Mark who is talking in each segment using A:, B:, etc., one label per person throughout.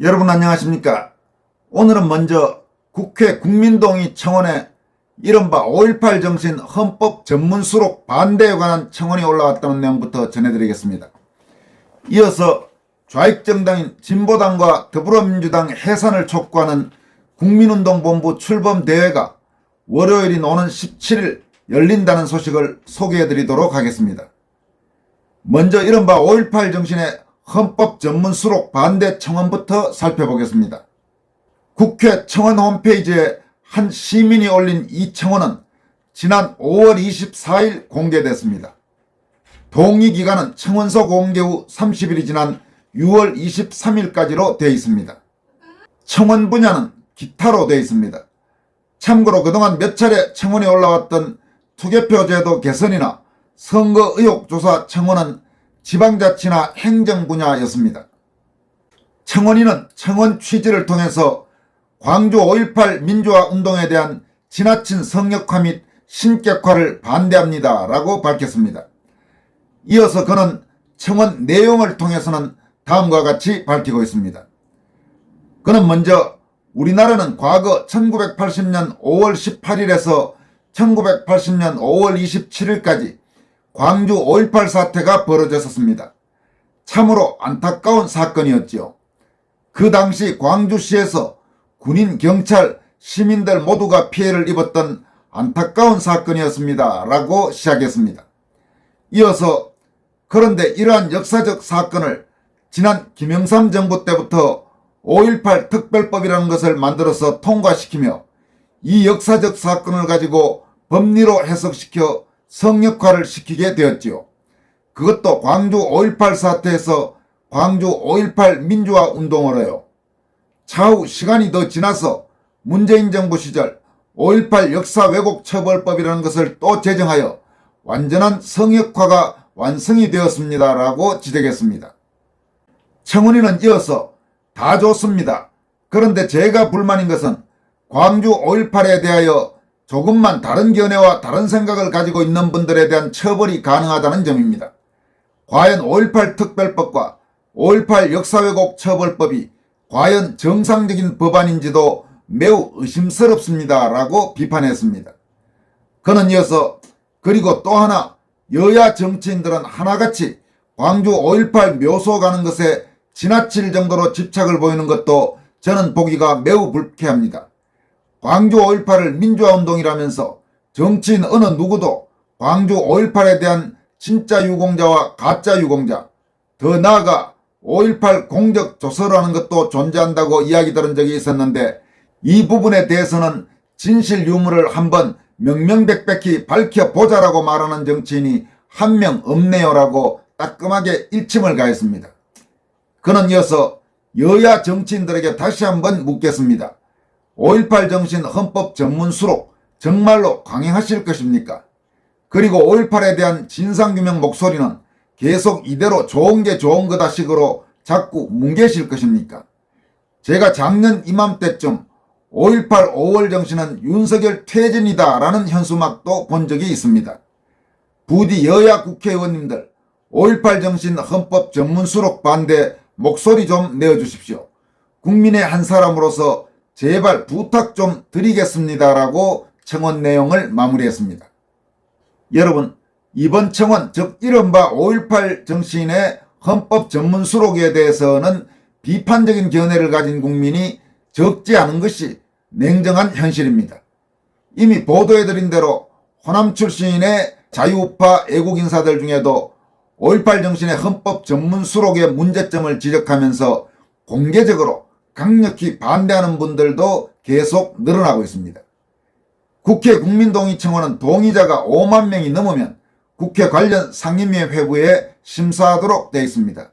A: 여러분 안녕하십니까? 오늘은 먼저 국회 국민동의 청원에 이른바 5.18 정신 헌법 전문 수록 반대에 관한 청원이 올라왔다는 내용부터 전해드리겠습니다. 이어서 좌익정당인 진보당과 더불어민주당 해산을 촉구하는 국민운동본부 출범대회가 월요일인 오는 17일 열린다는 소식을 소개해드리도록 하겠습니다. 먼저 이른바 5.18 정신의 헌법 전문 수록 반대 청원부터 살펴보겠습니다. 국회 청원 홈페이지에 한 시민이 올린 이 청원은 지난 5월 24일 공개됐습니다. 동의 기간은 청원서 공개 후 30일이 지난 6월 23일까지로 되어 있습니다. 청원 분야는 기타로 되어 있습니다. 참고로 그동안 몇 차례 청원이 올라왔던 투개표 제도 개선이나 선거 의혹 조사 청원은 지방자치나 행정 분야였습니다. 청원인은 청원 취지를 통해서 광주 5.18 민주화 운동에 대한 지나친 성역화 및 신격화를 반대합니다. 라고 밝혔습니다. 이어서 그는 청원 내용을 통해서는 다음과 같이 밝히고 있습니다. 그는 먼저 우리나라는 과거 1980년 5월 18일에서 1980년 5월 27일까지 광주 5.18 사태가 벌어졌었습니다. 참으로 안타까운 사건이었지요. 그 당시 광주시에서 군인, 경찰, 시민들 모두가 피해를 입었던 안타까운 사건이었습니다. 라고 시작했습니다. 이어서 그런데 이러한 역사적 사건을 지난 김영삼 정부 때부터 5.18 특별법이라는 것을 만들어서 통과시키며 이 역사적 사건을 가지고 법리로 해석시켜 성역화를 시키게 되었지요. 그것도 광주 5.18 사태에서 광주 5.18 민주화 운동으로요. 차후 시간이 더 지나서 문재인 정부 시절 5.18 역사 왜곡 처벌법이라는 것을 또 제정하여 완전한 성역화가 완성이 되었습니다 라고 지적했습니다. 청원인은 이어서 다 좋습니다. 그런데 제가 불만인 것은 광주 5.18에 대하여 조금만 다른 견해와 다른 생각을 가지고 있는 분들에 대한 처벌이 가능하다는 점입니다. 과연 5.18 특별법과 5.18 역사왜곡 처벌법이 과연 정상적인 법안인지도 매우 의심스럽습니다. 라고 비판했습니다. 그는 이어서 그리고 또 하나 여야 정치인들은 하나같이 광주 5.18 묘소 가는 것에 지나칠 정도로 집착을 보이는 것도 저는 보기가 매우 불쾌합니다. 광주 5.18을 민주화운동이라면서 정치인 어느 누구도 광주 5.18에 대한 진짜 유공자와 가짜 유공자, 더 나아가 5.18 공적 조서라는 것도 존재한다고 이야기 들은 적이 있었는데 이 부분에 대해서는 진실 유무를 한번 명명백백히 밝혀보자라고 말하는 정치인이 한 명 없네요라고 따끔하게 일침을 가했습니다. 그는 이어서 여야 정치인들에게 다시 한번 묻겠습니다. 5.18 정신 헌법 전문 수록 정말로 강행하실 것입니까? 그리고 5.18에 대한 진상규명 목소리는 계속 이대로 좋은 게 좋은 거다 식으로 자꾸 뭉개실 것입니까? 제가 작년 이맘때쯤 5.18 5월 정신은 윤석열 퇴진이다 라는 현수막도 본 적이 있습니다. 부디 여야 국회의원님들 5.18 정신 헌법 전문 수록 반대 목소리 좀 내어주십시오. 국민의 한 사람으로서 제발 부탁 좀 드리겠습니다라고 청원 내용을 마무리했습니다. 여러분 이번 청원 즉 이른바 5.18 정신의 헌법 전문 수록에 대해서는 비판적인 견해를 가진 국민이 적지 않은 것이 냉정한 현실입니다. 이미 보도해드린 대로 호남 출신의 자유우파 애국 인사들 중에도 5.18 정신의 헌법 전문 수록의 문제점을 지적하면서 공개적으로 강력히 반대하는 분들도 계속 늘어나고 있습니다. 국회 국민동의 청원은 동의자가 5만 명이 넘으면 국회 관련 상임위의 회부에 심사하도록 되어 있습니다.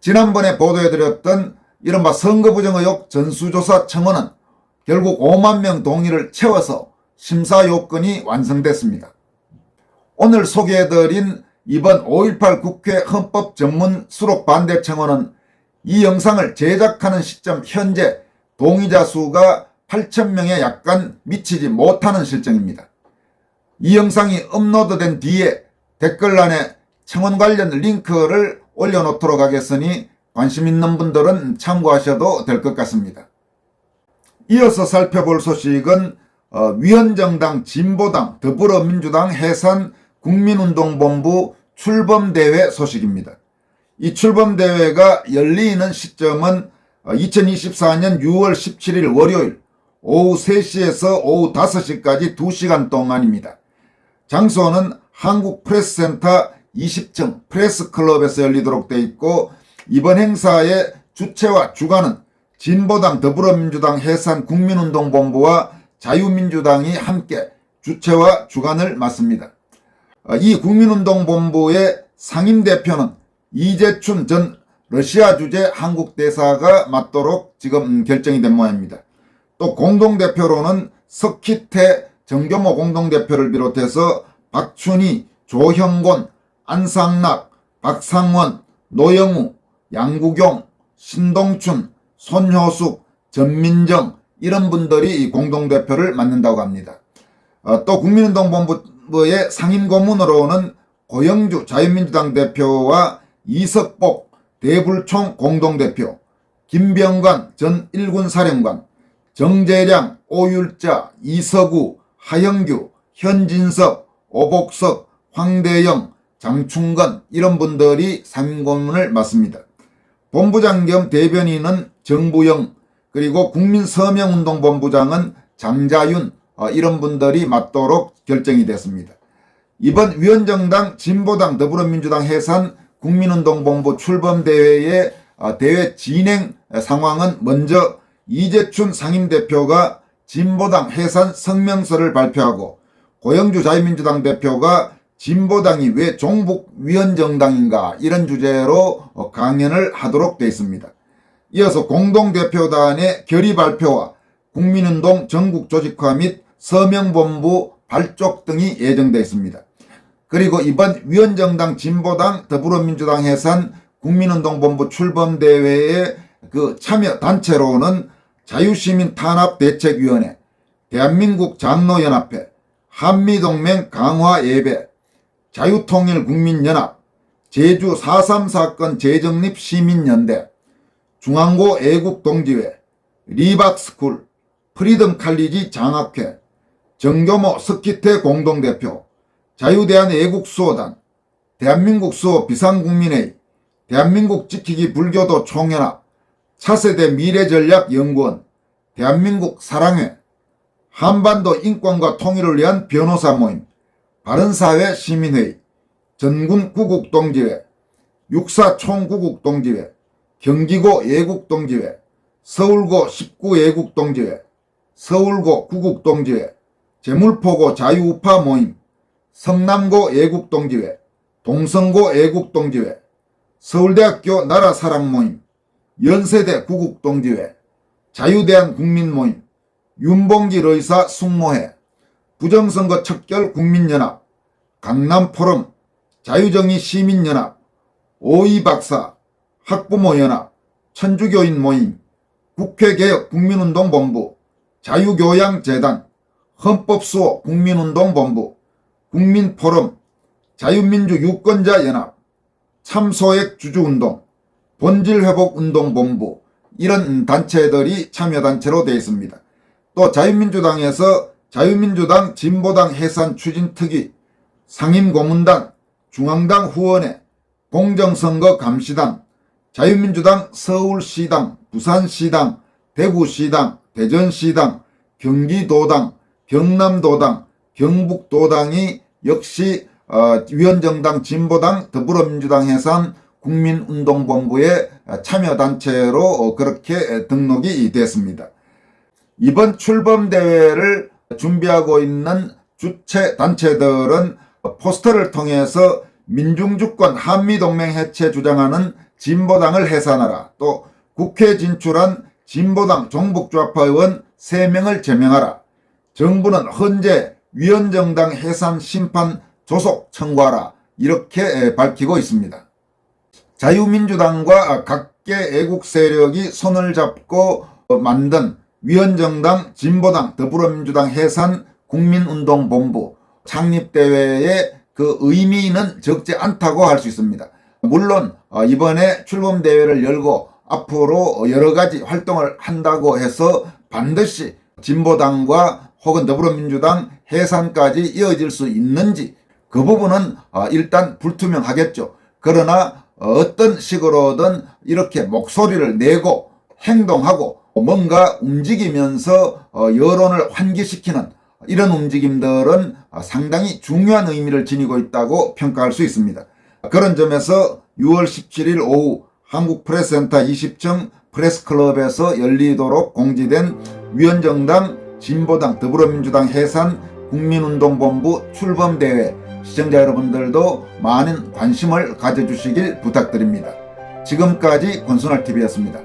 A: 지난번에 보도해드렸던 이른바 선거부정 의혹 전수조사 청원은 결국 5만 명 동의를 채워서 심사 요건이 완성됐습니다. 오늘 소개해드린 이번 5.18 국회 헌법 전문 수록 반대 청원은 이 영상을 제작하는 시점 현재 동의자 수가 8천명에 약간 미치지 못하는 실정입니다. 이 영상이 업로드된 뒤에 댓글란에 청원 관련 링크를 올려놓도록 하겠으니 관심 있는 분들은 참고하셔도 될 것 같습니다. 이어서 살펴볼 소식은 어, 위원정당, 진보당, 더불어민주당 해산 국민운동본부 출범대회 소식입니다. 이 출범대회가 열리는 시점은 2024년 6월 17일 월요일 오후 3시에서 오후 5시까지 2시간 동안입니다. 장소는 한국프레스센터 20층 프레스클럽에서 열리도록 되어 있고 이번 행사의 주최와 주관은 진보당 더불어민주당 해산 국민운동본부와 자유민주당이 함께 주최와 주관을 맡습니다. 어, 이 국민운동본부의 상임대표는 이재춘 전 러시아 주재 한국 대사가 맡도록 지금 결정이 된 모양입니다. 또 공동대표로는 석희태 정교모 공동대표를 비롯해서 박춘희, 조형곤, 안상락, 박상원, 노영우, 양구경, 신동춘, 손효숙, 전민정 이런 분들이 이 공동대표를 맡는다고 합니다. 어, 또 국민운동본부의 상임고문으로는 고영주 자유민주당 대표와 이석복 대불총 공동대표, 김병관 전 일군 사령관, 정재량, 오율자, 이서구, 하영규, 현진석, 오복석, 황대영, 장충건 이런 분들이 상임고문을 맡습니다. 본부장 겸 대변인은 정부영 그리고 국민서명운동본부장은 장자윤 어, 이런 분들이 맡도록 결정이 됐습니다. 이번 위원정당 진보당 더불어민주당 해산 국민운동본부 출범대회의 어, 대회 진행 상황은 먼저 이재춘 상임대표가 진보당 해산 성명서를 발표하고 고영주 자유민주당 대표가 진보당이 왜 종북위원정당인가 이런 주제로 어, 강연을 하도록 되어 있습니다. 이어서 공동대표단의 결의 발표와 국민운동 전국 조직화 및 서명본부 발족 등이 예정되어 있습니다. 그리고 이번 위원정당 진보당 더불어민주당 해산 국민운동본부 출범대회의 그 참여 단체로는 자유시민 탄압 대책위원회, 대한민국 장로연합회, 한미동맹 강화 예배, 자유통일국민연합, 제주 4.3 사건 재정립 시민연대, 중앙고 애국동지회, 리박스쿨, 프리덤 칼리지 장학회, 정교모 스키태 공동대표, 자유대한 애국수호단, 대한민국 수호 비상국민회의, 대한민국 지키기 불교도 총연합, 차세대 미래전략연구원, 대한민국 사랑회, 한반도 인권과 통일을 위한 변호사 모임, 바른사회 시민회의, 전군 구국동지회, 육사 총구국동지회, 경기고 예국동지회, 서울고 19 예국동지회, 서울고 구국동지회, 제물포고 자유우파 모임, 성남고 예국동지회, 동성고 예국동지회, 서울대학교 나라사랑 모임, 연세대 구국동지회, 자유대한 국민모임, 윤봉길 의사 숙모회, 부정선거 척결 국민연합, 강남포럼, 자유정의 시민연합, 오이박사, 학부모연합, 천주교인 모임, 국회개혁 국민운동본부, 자유교양재단, 헌법수호 국민운동본부, 국민포럼, 자유민주 유권자연합, 참소액 주주운동, 본질회복운동본부 이런 단체들이 참여단체로 되어 있습니다. 또 자유민주당에서 자유민주당 진보당 해산 추진특위, 상임고문단, 중앙당 후원회, 공정선거 감시단, 자유민주당 서울시당, 부산시당, 대구시당, 대전시당, 경기도당, 경남도당, 경북도당이 역시 어, 위원정당 진보당 더불어민주당 해산 국민운동본부의 참여단체로 어, 그렇게 등록이 됐습니다. 이번 출범대회를 준비하고 있는 주체 단체들은 포스터를 통해서 민중주권 한미동맹 해체 주장하는 진보당을 해산하라. 또 국회 진출한 진보당 종북좌파 의원 3명을 제명하라. 정부는 헌재 위원정당 해산 심판 조속 청구하라. 이렇게 밝히고 있습니다. 자유민주당과 각계 애국 세력이 손을 잡고 만든 위원정당, 진보당, 더불어민주당 해산 국민운동본부 창립대회의 그 의미는 적지 않다고 할 수 있습니다. 물론 어, 이번에 출범 대회를 열고 앞으로 여러 가지 활동을 한다고 해서 반드시 진보당과 혹은 더불어민주당 해산까지 이어질 수 있는지 그 부분은 어, 일단 불투명하겠죠. 그러나 어떤 식으로든 이렇게 목소리를 내고 행동하고 뭔가 움직이면서 어, 여론을 환기시키는 이런 움직임들은 어, 상당히 중요한 의미를 지니고 있다고 평가할 수 있습니다. 그런 점에서 6월 17일 오후 한국프레스센터 20층 프레스클럽에서 열리도록 공지된 위원정당, 진보당, 더불어민주당 해산 국민운동본부 출범대회 시청자 여러분들도 많은 관심을 가져주시길 부탁드립니다. 지금까지 권순할TV였습니다.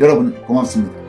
A: 여러분 고맙습니다.